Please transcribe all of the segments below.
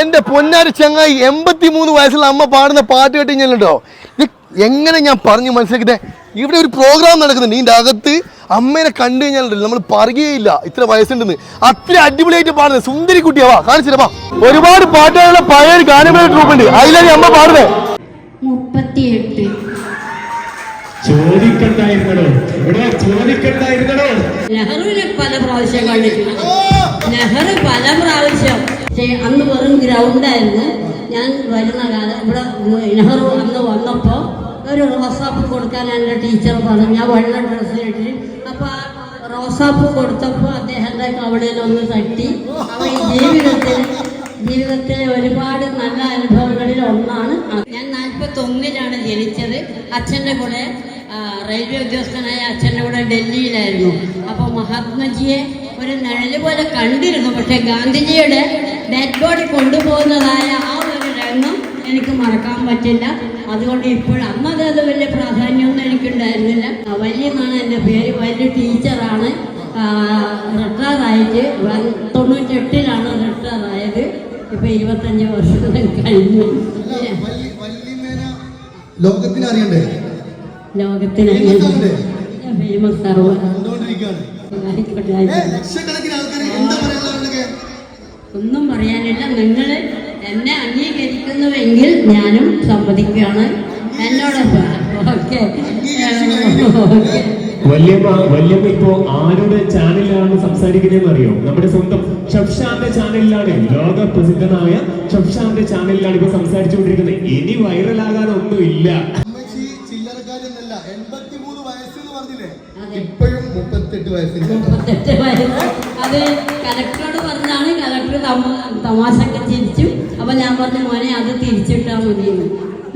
എന്റെ പൊന്നാരി ചങ്ങായി എൺപത്തി മൂന്ന് വയസ്സുള്ള അമ്മ പാടുന്ന പാട്ട് കേട്ട് കഴിഞ്ഞാലുണ്ടോ? ഇത് എങ്ങനെ ഞാൻ പറഞ്ഞു മനസ്സിലാക്കിയത് ഇവിടെ ഒരു പ്രോഗ്രാം നടക്കുന്നുണ്ട്. ഇതിന്റെ അകത്ത് അമ്മേനെ കണ്ടു കഴിഞ്ഞാൽ നമ്മൾ പറയുകയില്ല ഇത്ര വയസ്സുണ്ടെന്ന്. അത്ര അടിപൊളിയായിട്ട് പാടുന്നത്. സുന്ദരി കുട്ടിയാവാ കാണിച്ചില്ല ഒരുപാട് പാട്ടുകളുടെ പഴയ ഒരു ഗാനമേള ട്രൂപ്പ് ഉണ്ട്. അതിലാണ് അമ്മ പാടുന്നത് മുപ്പത്തിയെട്ട്. ചോദിക്കണ്ടായിരുന്നോ ഇവിടെ ചോദിക്കണ്ടായിരുന്നടോ? നെഹ്റുവിനെ പല പ്രാവശ്യം കണ്ടിട്ടുണ്ട്. നെഹ്റു പല പ്രാവശ്യം. അന്ന് വെറും ഗ്രൗണ്ടായിരുന്നു ഞാൻ വരുന്ന കാലം ഇവിടെ നെഹ്റു അന്ന് വന്നപ്പോൾ ഒരു റോസാപ്പ് കൊടുക്കാൻ എന്റെ ടീച്ചർ പറഞ്ഞു. ഞാൻ വെള്ള ഡ്രസ്സ് ഇട്ടിട്ട് അപ്പോൾ ആ റോസാപ്പ് കൊടുത്തപ്പോൾ അദ്ദേഹത്തെ കവളിൽ ഒന്ന് തട്ടി. അവൻ ജീവിതത്തിൽ ജീവിതത്തിലെ ഒരുപാട് നല്ല അനുഭവങ്ങളിൽ ഒന്നാണ്. ഞാൻ നാൽപ്പത്തി ഒന്നിലാണ് ജനിച്ചത്. അച്ഛന്റെ കൂടെ റെയിൽവേ ഉദ്യോഗസ്ഥനായ അച്ഛന്റെ കൂടെ ഡൽഹിയിലായിരുന്നു. അപ്പോൾ മഹാത്മജിയെ ഒരു നിഴൽ പോലെ കണ്ടിരുന്നു. പക്ഷെ ഗാന്ധിജിയുടെ ഡെഡ് ബോഡി കൊണ്ടുപോകുന്നതായ ആ ഒരു രംഗം എനിക്ക് മറക്കാൻ പറ്റില്ല. അതുകൊണ്ട് ഇപ്പോൾ അന്നത് അത് വലിയ പ്രാധാന്യമൊന്നും എനിക്കുണ്ടായിരുന്നില്ല. വല്യന്നാണ് എന്റെ പേര്. വലിയ ടീച്ചറാണ്. റിട്ടയറായിട്ട് തൊണ്ണൂറ്റെട്ടിലാണ് റിട്ടയറായത്. ഇപ്പൊ ഇരുപത്തഞ്ച് വർഷം കഴിഞ്ഞു. ലോകത്തിന് അറിയണ്ടേ ലോകത്തിന് ഫേമസ് സർവ ആയിക്കോട്ടെ. ലക്ഷക്കണക്കിന് ആൾക്കാർ എന്താ പറയാനുള്ളതൊക്കെ ഒന്നും പറയാനില്ല. നിങ്ങൾ എന്നെ അംഗീകരിക്കുന്നുവെങ്കിൽ ഞാനും സമ്മതിക്കുകയാണ് എന്നോടൊപ്പം. ഓക്കെ. വല്യമ്മ വല്യമ്മ ഇപ്പോ ആരുടെ ചാനലിലാണ് സംസാരിക്കുന്നതെന്ന് അറിയോ? നമ്മുടെ സ്വന്തം ഷഫ്ഷാന്റെ ചാനലിലാണ്. ലോക പ്രസിദ്ധനായ ഷഫ്ഷാന്റെ ചാനലിലാണ് ഇപ്പൊ സംസാരിച്ചുകൊണ്ടിരിക്കുന്നത്. ഇനി വൈറലാകാനൊന്നും ഇല്ല പറഞ്ഞില്ലേ. ഇപ്പോഴും മുപ്പത്തെട്ട് വയസ്സിൽ മുപ്പത്തെട്ട് വയസ്സ്. അത് കലക്ടറോട് പറഞ്ഞാണ് കലക്ടർ തമാശക്കെ ചിരിച്ചു. അപ്പൊ ഞാൻ പറഞ്ഞു മോനെ അത് തിരിച്ചിട്ടാ മതിയെന്ന്.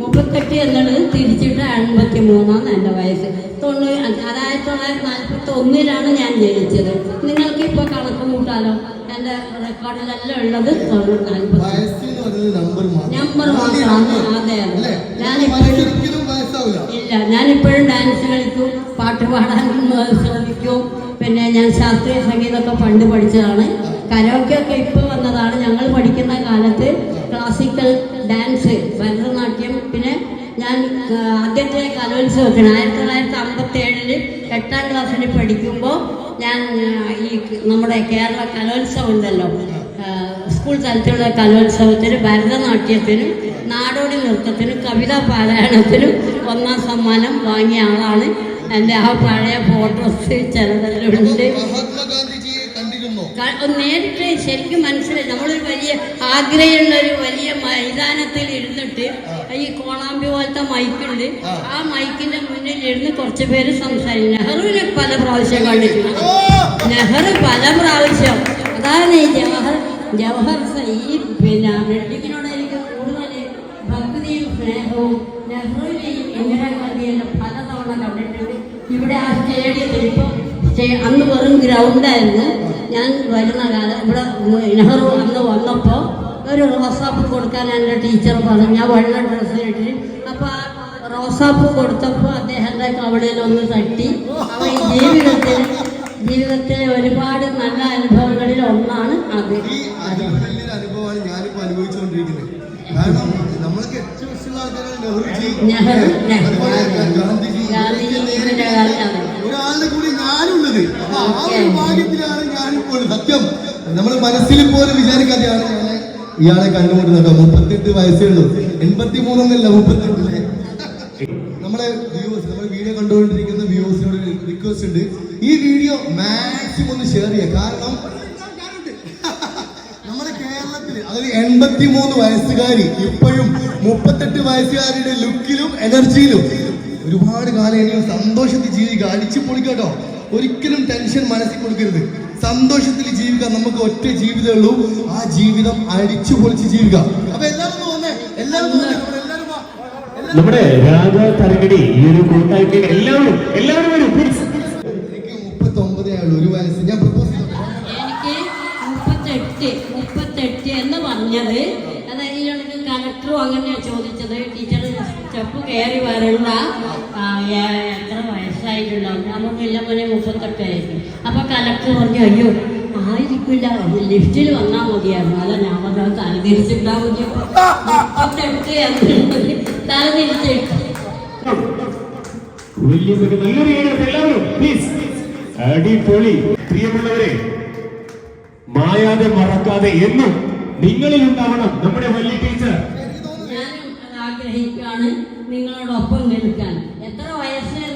മുപ്പത്തെട്ട് എന്നുള്ളത് തിരിച്ചിട്ട് എൺപത്തി മൂന്നാണ് എന്റെ വയസ്സ്. തൊണ്ണൂറ് അതായത് തൊള്ളായിരത്തി നാൽപ്പത്തി ഒന്നിലാണ് ഞാൻ ജനിച്ചത്. നിങ്ങൾക്ക് ഇപ്പോൾ കണക്ക് കൂട്ടാലോ? റെക്കോർഡിലെല്ലാം ഉള്ളത് നമ്പർ മാത്രമാണ് അതെ അതെ ഇല്ല ഞാനിപ്പോഴും ഡാൻസ് കളിക്കും പാട്ട് പാടാൻ ശ്രമിക്കും. പിന്നെ ഞാൻ ശാസ്ത്രീയ സംഗീതമൊക്കെ പണ്ട് പഠിച്ചതാണ്. കരോക്കെ ഒക്കെ ഇപ്പോൾ വന്നതാണ്. ഞങ്ങൾ പഠിക്കുന്ന കാലത്ത് ക്ലാസിക്കൽ ഡാൻസ് ഭരതനാട്യം പിന്നെ ഞാൻ ആദ്യത്തെ കലോത്സവത്തിന് ആയിരത്തി തൊള്ളായിരത്തി അമ്പത്തി ഏഴിൽ എട്ടാം ക്ലാസ്സിൽ പഠിക്കുമ്പോൾ ഞാൻ ഈ നമ്മുടെ കേരള കലോത്സവം ഉണ്ടല്ലോ. സ്കൂൾ തലത്തിലുള്ള കലോത്സവത്തിന് ഭരതനാട്യത്തിനും നാടോടി നൃത്തത്തിനും കവിതാ പാരായണത്തിനും ഒന്നാം സമ്മാനം വാങ്ങിയ ആളാണ്. എന്റെ ആ പഴയ ഫോട്ടോസ് ചിലതെല്ലാം മഹാത്മാഗാന്ധിജിയെ കണ്ടിരുന്നോ ക- ഒന്ന് നേരിട്ട് ശരിക്കും മനസ്സിലായി. നമ്മളൊരു വലിയ ആഗ്രഹമുള്ള ഒരു വലിയ മൈതാനത്തിൽ ഇരുന്നിട്ട് ഈ കോണാമ്പി പോലത്തെ മൈക്കുണ്ട്. ആ. മൈക്കിന്റെ മുന്നിൽ ഇരുന്ന് കുറച്ച് പേര് സംസാരിക്കും. നെഹ്റുവിനെ പല പ്രാവശ്യം കണ്ടിട്ടുണ്ട്. നെഹ്റു പല പ്രാവശ്യം. അതാണ് ഈ ജവഹർ ജവഹർ ഈ പിന്നെ ബ്രിട്ടിക്കിനോട് എനിക്ക് കൂടുതൽ ഭക്തിയും സ്നേഹവും നെഹ്റുവിനെയും ഇന്ദിരാഗാന്ധിയെല്ലാം പലതവണ കണ്ടിട്ടുണ്ട്. ഇവിടെ ആ സ്റ്റേഡിയത്തിൽ ഇപ്പം അന്ന് വെറും ഗ്രൗണ്ടായിരുന്നു ഞാൻ വരുന്ന കാലം ഇവിടെ നെഹ്റു അന്ന് വന്നപ്പോൾ ഒരു റോസാപ്പ് കൊടുക്കാൻ എന്റെ ടീച്ചർ പറഞ്ഞു. ഞാൻ വെള്ള ഡ്രസ്സിലിട്ട് അപ്പോൾ ആ റോസാപ്പ് കൊടുത്തപ്പോൾ അദ്ദേഹത്തെ കവളയിൽ ഒന്ന് തട്ടി. അവൻ ജീവിതത്തിൽ ജീവിതത്തിലെ ഒരുപാട് നല്ല അനുഭവങ്ങളിൽ ഒന്നാണ് അത്. അനുഭവമാണ് ഞാനിപ്പോ അനുഭവിച്ചുകൊണ്ടിരിക്കുന്നത് കാരണം നമ്മൾക്ക് ഏറ്റവും ഇഷ്ടമുള്ള ആൾക്കാരാണ് നെഹ്റുജി. നെഹ്റു, നെഹ്റു. ഗാന്ധിജി ഗാന്ധിജി, ഇവരൊക്കെ ഇന്ദിരാഗാന്ധി, അതെ. ഒരാളുടെ കൂടി ഞാനുള്ളത് അപ്പൊ ആ ഒരു ഭാഗ്യത്തിലാണ് ഞാനിപ്പോൾ സത്യം. നമ്മൾ മനസ്സിൽ പോലും വിചാരിക്കാതെയാണ് ഞാൻ ഇയാളെ കണ്ടുമുട്ടുന്നത് കേട്ടോ മുപ്പത്തെട്ട് വയസ്സേ ഉള്ളൂ. എൺപത്തി മൂന്നൊന്നല്ല മുപ്പത്തെട്ടില്ലേ നമ്മളെ വ്യൂസ് നമ്മൾ വീഡിയോ കണ്ടുകൊണ്ടിരിക്കുന്ന വ്യൂവേഴ്സിനോട് റിക്വസ്റ്റ് ഉണ്ട്. ഈ വീഡിയോ മാക്സിമം ഒന്ന് ഷെയർ ചെയ്യുക കാരണം നമ്മുടെ കേരളത്തിൽ അതായത് എൺപത്തി മൂന്ന് വയസ്സുകാരി ഇപ്പോഴും മുപ്പത്തെട്ട് വയസ്സുകാരുടെ ലുക്കിലും എനർജിയിലും ഒരുപാട് കാലം സന്തോഷത്തിൽ ജീവിക്കുക. അടിച്ചു പൊളിക്കട്ടോ ഒരിക്കലും ടെൻഷൻ മനസ്സിൽ കൊടുക്കരുത്. സന്തോഷത്തിൽ ജീവിക്കുക നമുക്ക് ഒറ്റ ജീവിതമേ ഉള്ളൂ. ആ ജീവിതം അടിച്ചു പൊളിച്ച് ജീവിക്കുക. അപ്പൊ എല്ലാവരും വന്നേ. എല്ലാവരും നമ്മുടെ രാധ തരകടി ഈ ഒരു കൂട്ടായ്മയിൽ എല്ലാവരും എല്ലാവരും വരും. എനിക്ക് മുപ്പത്തൊമ്പതേ ഉള്ളൂ ഒരു വയസ്സ്. ഞാൻ പ്രപ്പോസ് എനിക്ക് മുപ്പത്തെട്ട് മുപ്പത്തെട്ട് എന്ന് പറഞ്ഞത്. അതായത് ഇതിനോട് കലക്ടറും അങ്ങനെയാണ് ചോദിച്ചത്. ടീച്ചർ ചപ്പ് കയറി വരണ്ട. ആ, നമുക്കെല്ലാം പോലെ മുപ്പത്തെട്ടായിരിക്കും അപ്പൊ കലക്ടർ പറഞ്ഞു അയ്യോ ആയിരിക്കില്ല. ലിഫ്റ്റിൽ വന്നാൽ മതിയായിരുന്നു. അല്ല ഞാൻ പറഞ്ഞാൽ തല തിരിച്ചിട്ടാ മതി. തല തിരിച്ചിട്ട് അടിപൊളി. പ്രിയമുള്ളവരെ മായാതെ മറക്കാതെ എന്നും നിങ്ങളിൽ ഉണ്ടാവണം നമ്മുടെ വലിയ ടീച്ചർ. ഞാനും ആഗ്രഹിക്കുകയാണ് നിങ്ങളോടൊപ്പം നിൽക്കാൻ. എത്ര വയസ്സെന്ന്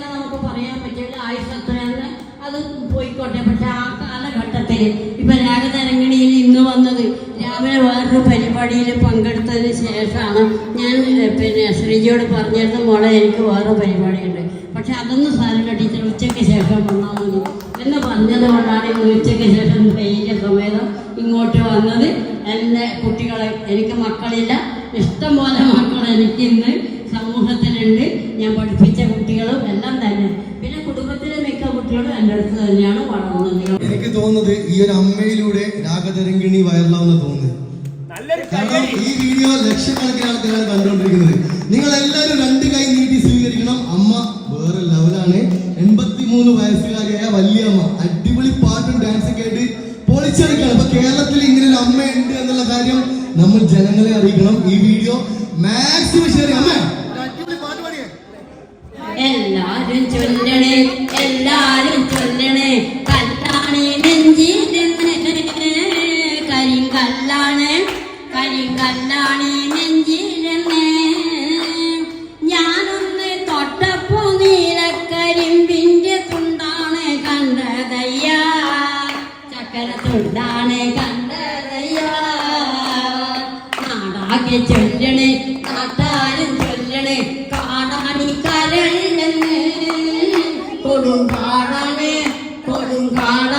പോയിക്കോട്ടെ പക്ഷെ ആ കാലഘട്ടത്തിൽ ഇപ്പൊ രാഗതരംഗിണിയിൽ ഇന്ന് വന്നത് രാവിലെ വേറൊരു പരിപാടിയിൽ പങ്കെടുത്തതിന് ശേഷമാണ് ഞാൻ പിന്നെ ശ്രീജിയോട് പറഞ്ഞിരുന്ന മോളെ എനിക്ക് വേറെ പരിപാടിയുണ്ട്. പക്ഷെ അതൊന്നും സാരമില്ല ടീച്ചർ ഉച്ചയ്ക്ക് ശേഷം വന്നാൽ മതി എന്ന് പറഞ്ഞത് കൊണ്ടാണ് ഇന്ന് ഉച്ചയ്ക്ക് ശേഷം വെയിലെ സമേതം ഇങ്ങോട്ട് വന്നത്. എന്റെ കുട്ടികളെ എനിക്ക് മക്കളില്ല. ഇഷ്ടം പോലെ മക്കൾ എനിക്ക് ഇന്ന് സമൂഹത്തിലുണ്ട്. ഞാൻ പഠിപ്പിച്ച കുട്ടികളും എല്ലാം തന്നെ. പിന്നെ കുടുംബത്തിലെ കുട്ടികളും എന്റെ അടുത്ത് തന്നെയാണ് വളർന്നത്. എനിക്ക് തോന്നുന്നത് ഈ ഒരു അമ്മയിലൂടെ രാഗതരംഗിണി വൈറലാവുന്ന തോന്നുന്നത്. കാരണം ഈ വീഡിയോ ലക്ഷക്കണക്കിന് ആൾക്കാരാണ് കണ്ടുകൊണ്ടിരിക്കുന്നത്. നിങ്ങൾ എല്ലാവരും രണ്ട് കൈ നീട്ടി സ്വീകരിക്കണം. അമ്മ വേറെ ലെവലാണ് എൺപത്തി മൂന്ന് വയസ്സുകാരിയായ അമ്മ അടിപൊളി പാട്ടും ഡാൻസും കേട്ട് പൊളിച്ചെടുക്കണം അപ്പൊ കേരളത്തിൽ ഇങ്ങനെ ഒരു അമ്മ ഉണ്ട് എന്നുള്ള കാര്യം നമ്മൾ ജനങ്ങളെ അറിയിക്കണം. ഈ വീഡിയോ മാക്സിമം ഷെയർ ചെയ്യാം. അമ്മ. എല്ലാരും ചൊല്ലണേ. എല്ലാരും கண்டதையா? சக்கரத்துண்டானே கண்டதையா? நாடாகி சொல்லணே நாட்டாரும் சொல்லணே காணாணி கரண் கொடுங்காடனே கொடுங்காட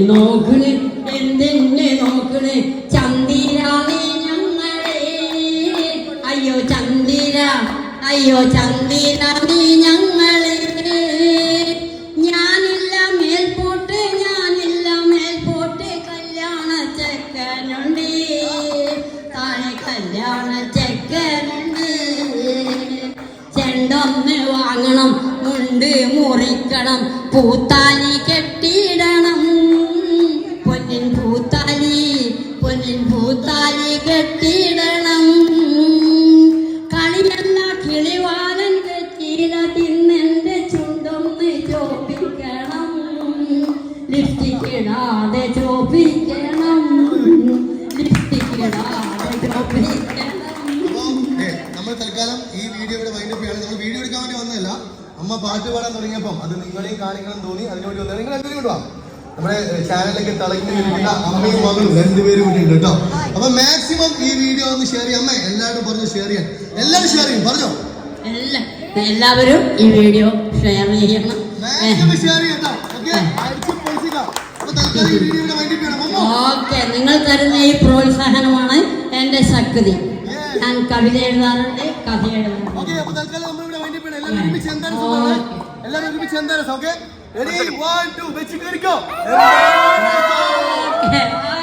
നോക്കണ് എന്തിനെ നോക്കണ്? ചന്ദിരാണി ഞങ്ങളെ. അയ്യോ ചന്ദിര. അയ്യോ ചന്ദിരാണി ഞങ്ങളെ. ഞാനില്ല മേൽപോട്ട് ഞാനില്ല മേൽപോട്ട്. കല്യാണ ചെക്കനുണ്ട്. താഴെ കല്യാണ ചെക്കനുണ്ട്. ചെണ്ടൊന്ന് വാങ്ങണം മുണ്ട് മുറിക്കണം. പൂത്താലി പൂത്താലി കെട്ടിടണം. കളിയല്ല കിളിവാലൻ തെറ്റിയില തിന്നെന്റെ ചുണ്ടൊന്ന് ചോപ്പിക്കണം. ലിഫ്റ്റിക്കിടാതെ ചോപ്പിക്കണം. ലിഫ്റ്റിക്കിടാതെ ചോപ്പിക്കണം. നമ്മൾ തൽക്കാലം ഈ വീഡിയോ ഇവിടെ വൈൻഡപ്പ് ചെയ്യാണ്. നമ്മൾ വീഡിയോ എടുക്കാൻ വേണ്ടി വന്നതല്ല. അമ്മ പാട്ട് പാടാൻ തുടങ്ങിയപ്പം അത് നിങ്ങളെയും കാണിക്കണം തോന്നി. അതിനുവേണ്ടി വന്നത് നിങ്ങൾ എന്തെങ്കിലും കൊണ്ടുവാ നമ്മുടെ ചാനലൊക്കെ തിളങ്ങി നിൽക്കുന്ന അമ്മയും മകളും രണ്ടുപേരും കൂടി ഉണ്ട് കേട്ടോ. അപ്പൊ മാക്സിമം ഈ വീഡിയോ ഒന്ന് ഷെയർ ചെയ്യാം. അമ്മ എല്ലാവരും പറഞ്ഞു ഷെയർ ചെയ്യാൻ എല്ലാവരും ഷെയർ ചെയ്യും. പറഞ്ഞോ? എല്ലാ എല്ലാവരും ഈ വീഡിയോ ഷെയർ ചെയ്യണം. മാക്സിമം ഷെയർ ചെയ്യട്ടോ. ഓക്കെ നിങ്ങൾ തരുന്ന ഈ പ്രോത്സാഹനമാണ് എന്റെ ശക്തി. ഞാൻ കവിത എഴുതാറുണ്ട് കഥ എഴുതാറുണ്ട്. എല്ലാവരും ഒരുമിച്ച് ഓക്കെ. വൺ ടു വെച്ച് കയറിക്കോ ഓക്കെ